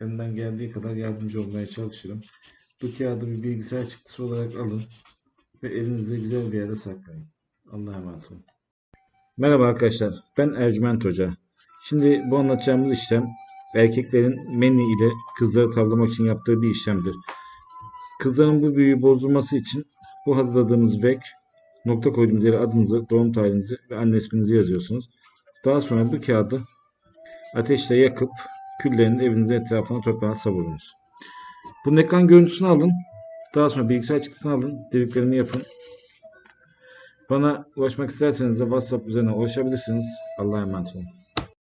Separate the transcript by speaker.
Speaker 1: Elimden geldiği kadar yardımcı olmaya çalışırım. Bu kağıdı bir bilgisayar çıktısı olarak alın ve elinizde güzel bir yere saklayın. Allah'a emanet olun. Merhaba arkadaşlar, ben Ercüment Hoca. Şimdi bu anlatacağımız işlem erkeklerin meni ile kızları tavlamak için yaptığı bir işlemdir. Kızların bu büyüyü bozulması için bu hazırladığımız vek, nokta koyduğumuz yere adınızı, doğum tarihinizi ve anne isminizi yazıyorsunuz. Daha sonra bu kağıdı ateşle yakıp küllerini evinizin etrafına toprağa savurunuz. Bunun ekran görüntüsünü alın. Daha sonra bilgisayar çıktısını alın. Dediklerimi yapın. Bana ulaşmak isterseniz de WhatsApp üzerinden ulaşabilirsiniz. Allah'a emanet olun.